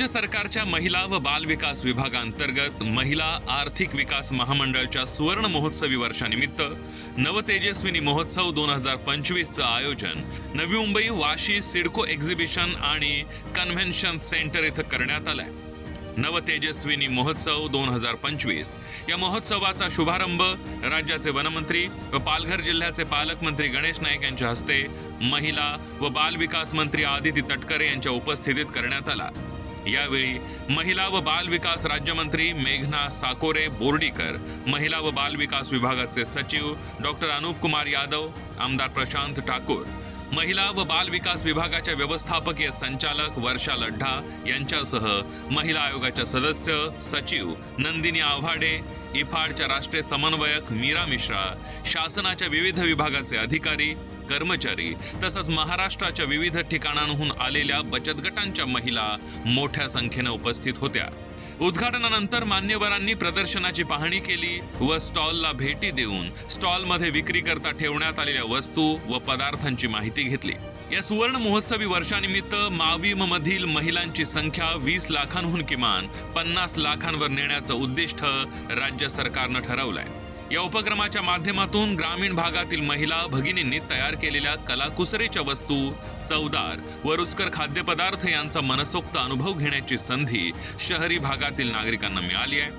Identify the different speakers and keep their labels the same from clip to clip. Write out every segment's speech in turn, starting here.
Speaker 1: राज्य सरकारच्या महिला व बाल विकास विभागांतर्गत महिला आर्थिक विकास महामंडळच्या सुवर्ण महोत्सवी वर्षानिमित्त नवतेजस्विनी महोत्सव दोन हजार पंचवीसचं आयोजन नवी मुंबई वाशी सिडको एक्झिबिशन आणि कन्व्हेन्शन सेंटर इथं करण्यात आलंय. नवतेजस्विनी महोत्सव दोन हजार पंचवीस. या महोत्सवाचा शुभारंभ राज्याचे वनमंत्री व पालघर जिल्ह्याचे पालकमंत्री गणेश नाईक यांच्या हस्ते महिला व बाल विकास मंत्री आदिती तटकरे यांच्या उपस्थितीत करण्यात आला. यावेळी महिला व बाल विकास राज्यमंत्री मेघना साकोरे बोर्डीकर महिला व बाल विकास विभागाचे सचिव डॉक्टर अनुप कुमार यादव आमदार प्रशांत ठाकूर महिला व बाल विकास विभागाच्या व्यवस्थापकीय संचालक वर्षा लड्ढा यांच्यासह महिला आयोगाच्या सदस्य सचिव नंदिनी आव्हाडे इफाडच्या राष्ट्रीय समन्वयक मीरा मिश्रा शासनाच्या विविध विभागाचे अधिकारी कर्मचारी तसंच महाराष्ट्राच्या विविध ठिकाणांहून आलेल्या बचत गटांच्या महिला मोठ्या संख्येनं उपस्थित होत्या. उद्घाटनानंतर मान्यवरांनी प्रदर्शनाची पाहणी केली व स्टॉलला भेटी देऊन स्टॉलमध्ये विक्री करता ठेवण्यात आलेल्या वस्तू व पदार्थांची माहिती घेतली. या सुवर्ण महोत्सवी वर्षानिमित्त माविम मधील महिलांची संख्या वीस लाखांहून किमान पन्नास लाखांवर नेण्याचं उद्दिष्ट राज्य सरकारनं ठरवलंय. या उपक्रमाच्या माध्यमातून ग्रामीण भागातील महिला भगिनींनी तयार केलेल्या कलाकुसरीच्या वस्तू चवदार व रुचकर खाद्यपदार्थ यांचा मनसोक्त अनुभव घेण्याची संधी शहरी भागातील नागरिकांना मिळाली आहे.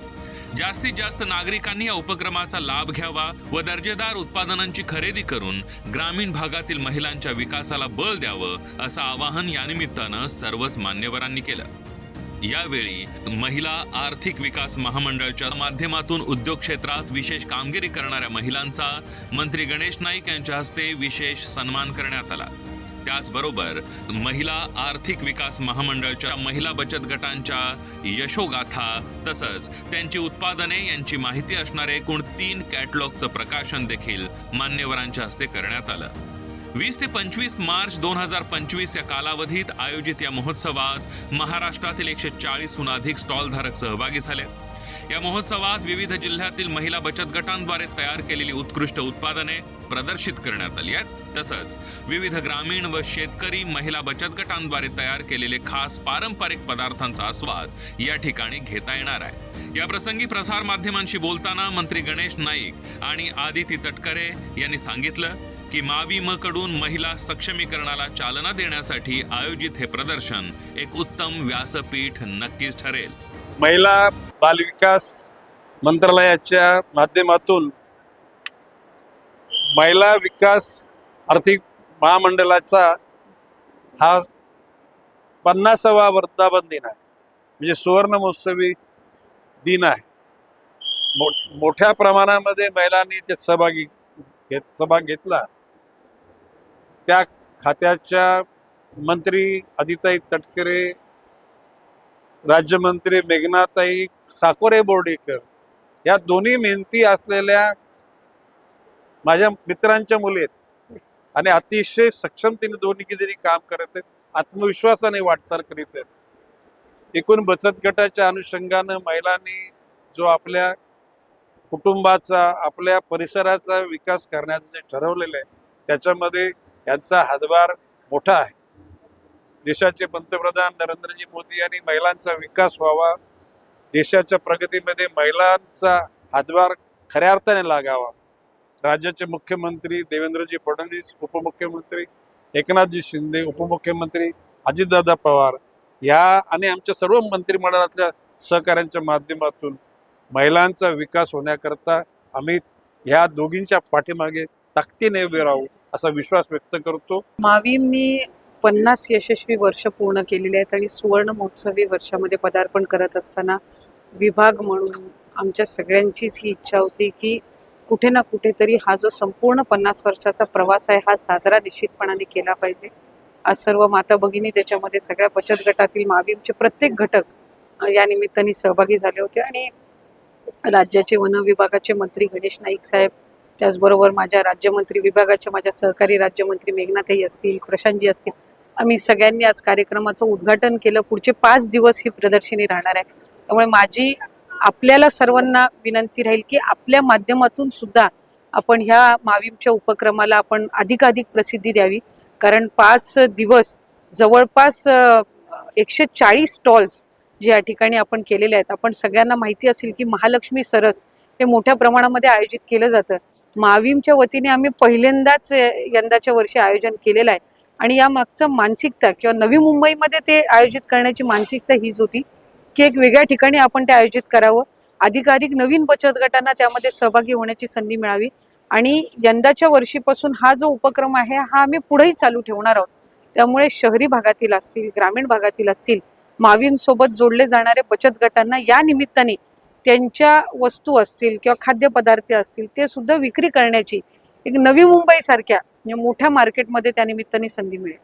Speaker 1: जास्तीत जास्त नागरिकांनी या उपक्रमाचा लाभ घ्यावा व दर्जेदार उत्पादनांची खरेदी करून ग्रामीण भागातील महिलांच्या विकासाला बळ द्यावं असं आवाहन यानिमित्तानं सर्वच मान्यवरांनी केलं. यावेळी महिला आर्थिक विकास महामंडळाच्या माध्यमातून उद्योग क्षेत्रात विशेष कामगिरी करणाऱ्या महिलांचा मंत्री गणेश नाईक यांच्या हस्ते विशेष सन्मान करण्यात आला. त्याचबरोबर महिला आर्थिक विकास महामंडळच्या महिला बचत गटांच्या यशोगाथा तसंच त्यांची उत्पादने यांची माहिती असणारे एकूण तीन कॅटलॉगचं प्रकाशन देखील मान्यवरांच्या हस्ते करण्यात आलं. वीस ते पंचवीस मार्च दोन हजार पंचवीस या कालावधीत आयोजित या महोत्सवात महाराष्ट्रातील एकशे चाळीसहून अधिक स्टॉलधारक सहभागी झाले. या महोत्सवात विविध जिल्ह्यातील महिला बचत गटांद्वारे तयार केलेली उत्कृष्ट उत्पादने प्रदर्शित करण्यात आली आहेत. तसंच विविध ग्रामीण व शेतकरी महिला बचत गटांद्वारे तयार केलेले खास पारंपरिक पदार्थांचा आस्वाद या ठिकाणी घेता येणार आहे. या प्रसंगी प्रसार माध्यमांशी बोलताना मंत्री गणेश नाईक आणि आदिती तटकरे यांनी सांगितलं की माविम महिला सक्षमीकरणाला चालना देण्यासाठी आयोजित हे प्रदर्शन एक उत्तम व्यासपीठ नक्कीच ठरेल.
Speaker 2: महिला बालविकास मंत्रालयाच्या माध्यमातून महिला विकास आर्थिक महामंडळाचा हा पन्नासावा वर्धापन दिन आहे. म्हणजे सुवर्ण महोत्सवी दिन आहे. मोठ्या प्रमाणामध्ये महिलांनी ते सहभागी घेत सहभाग घेतला. त्या खात्याच्या मंत्री आदिताई तटकरे राज्यमंत्री मेघनाताई साकोरे बोर्डेकर या दोन्ही मेहनती असलेल्या माझ्या मित्रांच्या मुली आहेत आणि अतिशय सक्षमतेने दोन्ही जणी काम करत आहेत आत्मविश्वासाने वाटचाल करीत आहेत. एकूण बचत गटाच्या अनुषंगानं महिलांनी जो आपल्या कुटुंबाचा आपल्या परिसराचा विकास करण्याचं जे ठरवलेलं आहे त्याच्यामध्ये यांचा हातभार मोठा आहे. देशाचे पंतप्रधान नरेंद्रजी मोदी यांनी महिलांचा विकास व्हावा. देशाच्या प्रगतीमध्ये महिलांचा हातभार खऱ्या अर्थाने लागावा. राज्याचे मुख्यमंत्री देवेंद्रजी फडणवीस उपमुख्यमंत्री एकनाथजी शिंदे उपमुख्यमंत्री अजितदादा पवार या आणि आमच्या सर्व मंत्रिमंडळातल्या सहकाऱ्यांच्या माध्यमातून महिलांचा विकास होण्याकरता आम्ही ह्या दोघींच्या पाठीमागे ताकदीने उभे राहू असा विश्वास व्यक्त करतो.
Speaker 3: मावीमनी पन्नास यशस्वी वर्ष पूर्ण केलेली आहेत आणि सुवर्ण महोत्सवी वर्षामध्ये पदार्पण करत असताना विभाग म्हणून आमच्या सगळ्यांचीच ही इच्छा होती की कुठे ना कुठेतरी हा जो संपूर्ण पन्नास वर्षाचा प्रवास आहे हा साजरा निश्चितपणाने केला पाहिजे. आज सर्व माता भगिनी त्याच्यामध्ये सगळ्या बचत गटातील मावीमचे प्रत्येक घटक या निमित्ताने सहभागी झाले होते आणि राज्याचे वन विभागाचे मंत्री गणेश नाईक साहेब त्याचबरोबर माझ्या राज्यमंत्री विभागाच्या माझ्या सहकारी राज्यमंत्री मेघनाथही असतील प्रशांतजी असतील आम्ही सगळ्यांनी आज कार्यक्रमाचं उद्घाटन केलं. पुढचे पाच दिवस ही प्रदर्शनी राहणार आहे. त्यामुळे माझी आपल्याला सर्वांना विनंती राहील की आपल्या माध्यमातून सुद्धा आपण ह्या मावीमच्या उपक्रमाला आपण अधिकाधिक प्रसिद्धी द्यावी. कारण पाच दिवस जवळपास एकशे चाळीस स्टॉल्स जे या ठिकाणी आपण केलेले आहेत आपण सगळ्यांना माहिती असेल की महालक्ष्मी सरस हे मोठ्या प्रमाणामध्ये आयोजित केलं जातं. माविमच्या वतीने आम्ही पहिल्यांदाच यंदाच्या वर्षी आयोजन केलेलं आहे. आणि या मागचं मानसिकता किंवा नवी मुंबईमध्ये ते आयोजित करण्याची मानसिकता हीच होती की एक वेगळ्या ठिकाणी आपण ते आयोजित करावं. अधिकाधिक नवीन बचत गटांना त्यामध्ये सहभागी होण्याची संधी मिळावी. आणि यंदाच्या वर्षीपासून हा जो उपक्रम आहे हा आम्ही पुढेही चालू ठेवणार आहोत. त्यामुळे शहरी भागातील असतील ग्रामीण भागातील असतील मावींसोबत जोडले जाणारे बचत गटांना या निमित्ताने त्यांच्या वस्तू असतील किंवा खाद्यपदार्थ असतील ते सुद्धा विक्री करण्याची एक नवी मुंबईसारख्या म्हणजे मोठ्या मार्केटमध्ये त्या निमित्ताने संधी मिळेल.